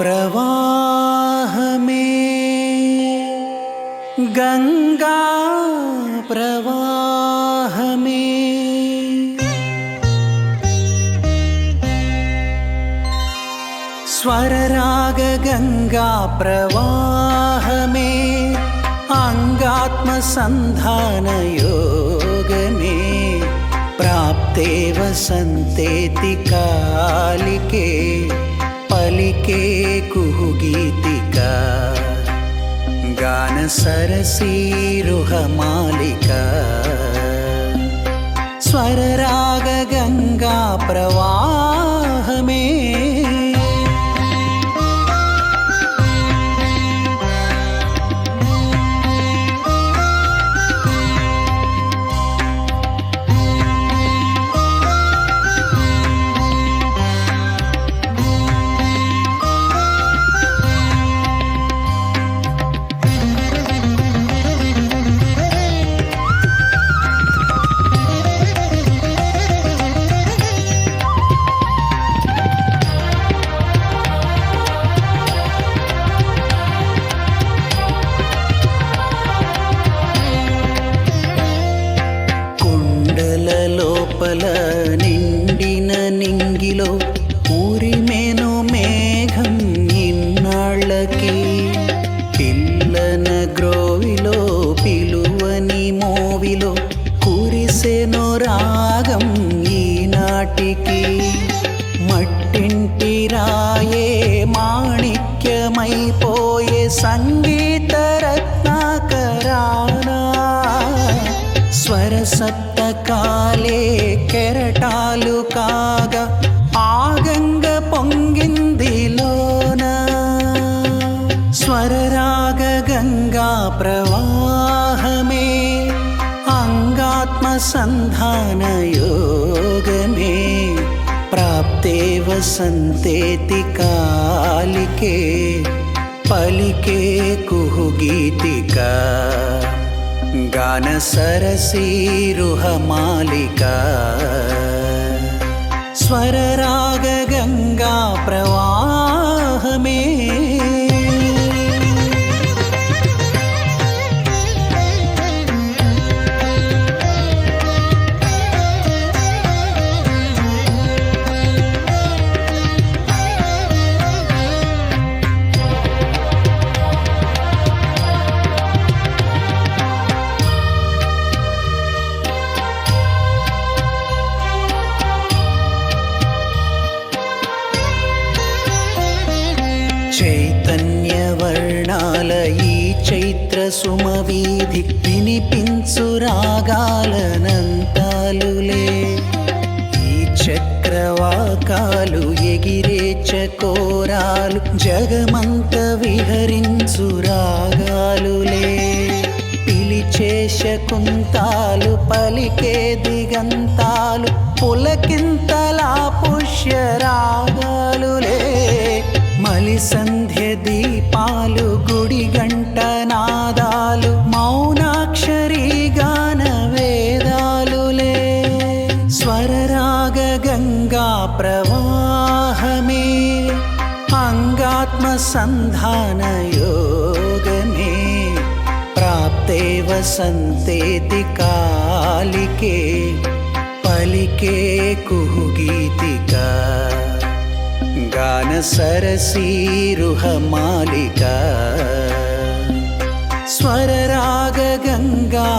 प्रवाह में गङ्गा प्रवाह में स्वरराग गङ्गा प्रवाहमे गङ्गाप्रवाहमे अङ्गात्मसन्धानयोग अङ्गात्मसन्धानयोगने प्राप्ते वसन्तेति कालिके ഗാനസരസീരുഹമാലിക സ്വരരാഗ ഗംഗാ പ്രവാ ఊరిమేను మేఘం ఇన్నాళ్ళకి. పిల్లన గ్రోవిలో పిలువని మోవిలో కురిసెను రాగం ఈనాటికి. మట్టింటి రాయే మాణిక్యమైపోయే సంగీత రత్నాకరానా స్వర సప్తకాలే కెరటాలు కాగా गङ्गाप्रवाहमे अङ्गात्मसन्धानयोगमे प्राप्ते वसन्तेति कालिके पलिके कुहु गीतिका गानसरसिरुह मालिका వర్ణాల ఈ చైత్ర సుమవీధి వినిపించు రాగాలనంతాలులే. ఈ చక్రవాకాలు ఎగిరే చకోరాలు జగమంత విహరించు రాగాలులే. పిలిచే శకుంతాలు పలికే దిగంతాలు పులకింతలా పుష్య రాగాలులే. మలిసన్ అంగాత్మ సంధాన యోగమే ప్రాప్తే వసంతేతి కాలికే పలికే కుహుగీతిక గాన సరసీరుహమాలిక స్వరరాగ గంగా